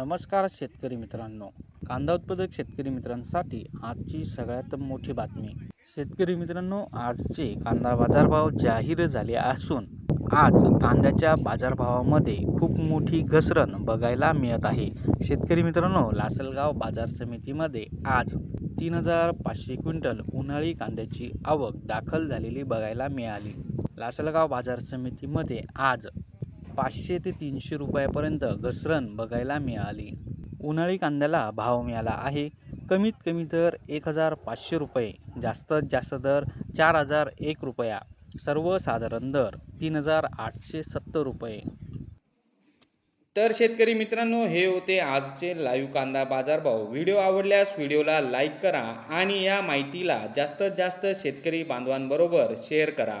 नमस्कार शेतकरी मित्रांनो. कांदा उत्पादक शेतकरी मित्रांसाठी आजची सगळ्यात मोठी बातमी. शेतकरी मित्रांनो आजचे कांदा बाजारभाव जाहीर झाले असून आज कांद्याच्या बाजारभावामध्ये खूप मोठी घसरण बघायला मिळत आहे. शेतकरी मित्रांनो लासलगाव बाजार समितीमध्ये आज तीन हजार पाचशे क्विंटल उन्हाळी कांद्याची आवक दाखल झालेली बघायला मिळाली. लासलगाव बाजार समितीमध्ये आज पाचशे ते तीनशे रुपयापर्यंत घसरण बघायला मिळाली. उन्हाळी कांद्याला भाव मिळाला आहे. कमीत कमी दर एक हजार पाचशे रुपये जास्तीत जास्त दर चार हजार एक रुपया सर्वसाधारण दर तीन हजार आठशे सत्तर रुपये. तर शेतकरी मित्रांनो हे होते आजचे लाईव्ह कांदा बाजारभाव. व्हिडिओ आवडल्यास व्हिडिओला लाईक करा आणि या माहितीला जास्तीत जास्त शेतकरी बांधवांबरोबर शेअर करा.